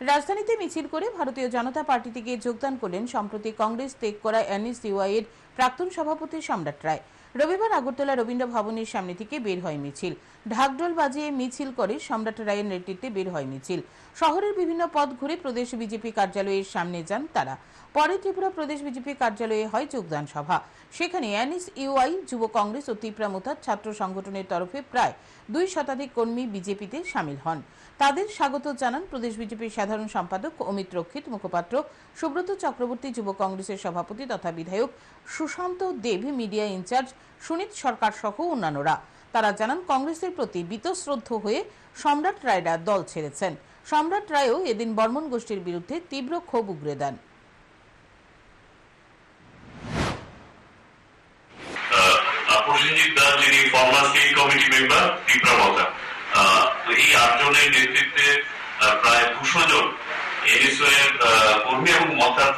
রাজধানীতে মিছিল করে ভারতীয় জনতা পার্টি থেকে যোগদান করলেন সম্প্রতি কংগ্রেস ত্যাগ করা এনএসইউআই এর প্রাক্তন সভাপতি সম্রাট রায়। রবিবার আগরতলা রবীন্দ্র ভবনের সামনে থেকে বের হয় মিছিল। ঢাকঢোল বাজিয়ে মিছিল করে সম্রাট রায়ের নেতৃত্বে বের হয় মিছিল। শহরের বিভিন্ন পথ ঘুরে প্রদেশ বিজেপি কার্যালয়ের সামনে যান তারা। পরে ত্রিপুরা প্রদেশ বিজেপি কার্যালয়ে হয় যোগদান সভা। সেখানে এনএস ইউআই যুব কংগ্রেস ও ত্রিপুরা মুথার ছাত্র সংগঠনের তরফে প্রায় দুই শতাধিক কর্মী বিজেপিতে সামিল হন। তাদের স্বাগত জানান প্রদেশ বিজেপির সাধারণ সম্পাদক অমিত রক্ষিত মুখপাত্র, সুব্রত চক্রবর্তী যুব কংগ্রেসের সভাপতি তথা বিধায়ক Sushanta Deb, media in charge Sunit Sarkar সহ অন্যান্যরা। তারা জানান, কংগ্রেসের প্রতি বীতশ্রদ্ধ হয়ে সম্রাট রায়রা দল ছেড়েছেন। সম্রাট রায়ও এদিন বর্মন গোষ্ঠীর বিরুদ্ধে তীব্র ক্ষোভ উগরে দেন। এই আটজনের নেতৃত্বে প্রায় দুশো জন এনএসও এর কর্মী এবং মতার